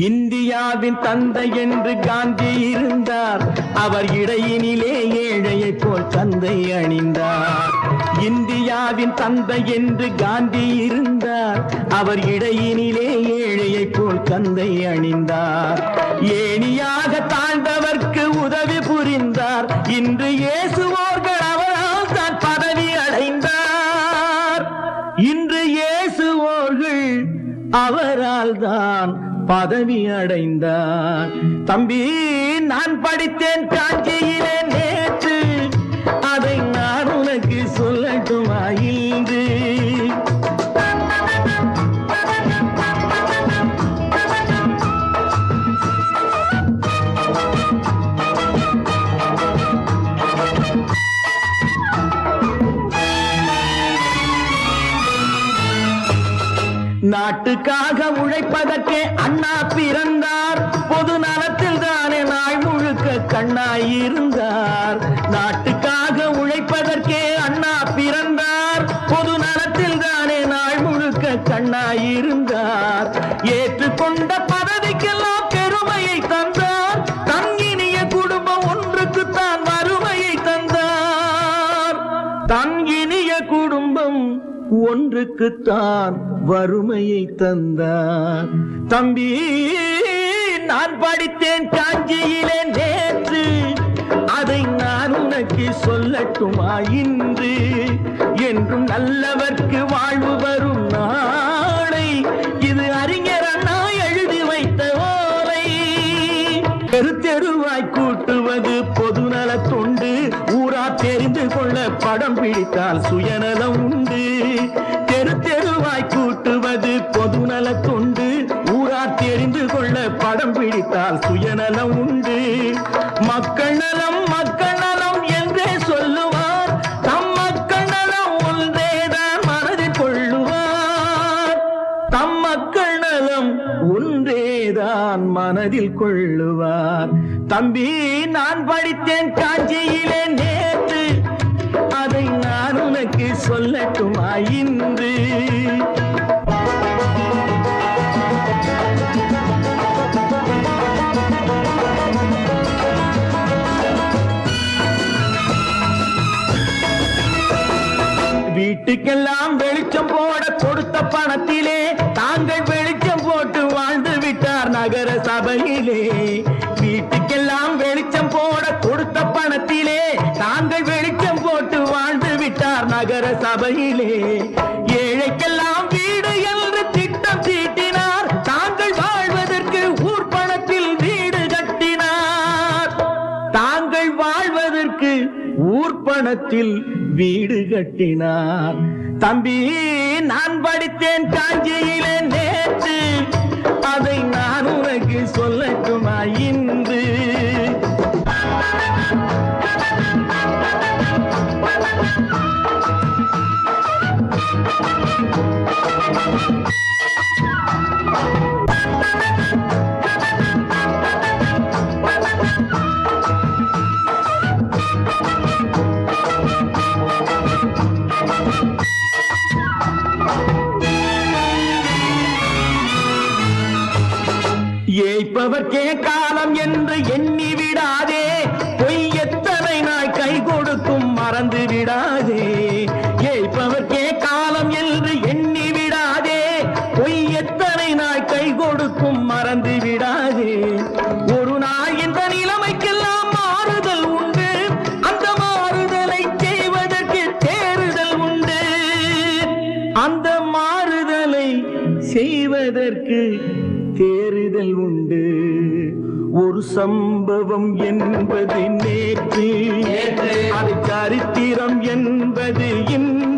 இந்தியாவின் தந்தை என்று காந்தி இருந்தார். அவர் இடையினிலே ஏழையை போல் தந்தை அணிந்தார். இந்தியாவின் தந்தை என்று காந்தி இருந்தார். அவர் இடையினிலே ஏழையை போல் தந்தை அணிந்தார். ஏணியாக தாழ்ந்தவர்க்கு உதவி புரிந்தார். இன்று இயேசு நான் பதவி அடைந்தான் தம்பி நான் படித்தேன் காஞ்சியிலே நேற்று. அதை நான் உனக்கு சொல்லட்டுமா இன்று? நாட்டுக்காக உழைப்பதற்கே அண்ணா பிறந்தார். பொது நலத்தில் தானே நாள் முழுக்க கண்ணாயிருந்தார் நாட்டுக்காக உழைப்பதற்கே அண்ணா பிறந்தார். பொது நலத்தில் தானே நாள் முழுக்க கண்ணாயிருந்தார் ஏற்றுக்கொண்ட பதவிக்கெல்லாம் ஒன்றுக்குத்தான் வறுமையை தந்தார். தம்பி நான் படித்தேன் காஞ்சியிலே நேற்று. அதை நான் உனக்கு சொல்லட்டுமா இன்று? என்றும் நல்லவர்க்கு வாழ்வு வரும் நான் தெரிந்து கொள்ள படம் பிடித்தால் சுயநலம் உண்டு. தெரு தெருவாய் கூட்டுவது பொதுநல தொண்டு. ஊரா தெரிந்து கொள்ள படம் பிடித்தால் சுயநலம் உண்டு. மக்கள் நலம் மக்கள் நலம் என்றே சொல்லுவார். தம் மக்கள் நலம் ஒன்றேதான் மனதில் கொள்ளுவார். தம் மக்கள் நலம் ஒன்றேதான் மனதில் கொள்ளுவார். தம்பி நான் படித்தேன் காஞ்சியிலே நேற்று உனக்கு சொல்லட்டுமா இன்று? வீட்டுக்கெல்லாம் வெளிச்சம் போட கொடுத்த பணத்தை விட்டார் நகர சபையிலே. ஏழைக்கெல்லாம் வீடு என்று திட்டம் தீட்டினார். தாங்கள் வாழ்வதற்கு ஊர் பணத்தில் வீடு கட்டினார். தாங்கள் வாழ்வதற்கு ஊர்ப்பணத்தில் வீடு கட்டினார். தம்பி நான் படித்தேன் காஞ்சியிலே நேற்று ஏய்ப்பவர்க்கே காலம் என்று எண்ணி விடாதே. பொய் எத்தனை நாள் கை கொடுக்கும் மறந்து விடாதே. ஏய்ப்பவர்க்கே காலம் என்று எண்ணி விடாதே. பொய் எத்தனை நாள் கை கொடுக்கும் மறந்து விடாதே. ஒரு நாள் இந்த நிலைமைக்கெல்லாம் மாறுதல் உண்டு. அந்த மாறுதலை செய்வதற்கு தேறுதல் உண்டு. அந்த மாறுதலை செய்வதற்கு தேறுதல் உண்டு. ஒரு சம்பவம் என்பது நேற்று. அது சரித்திரம் என்பது இன்று.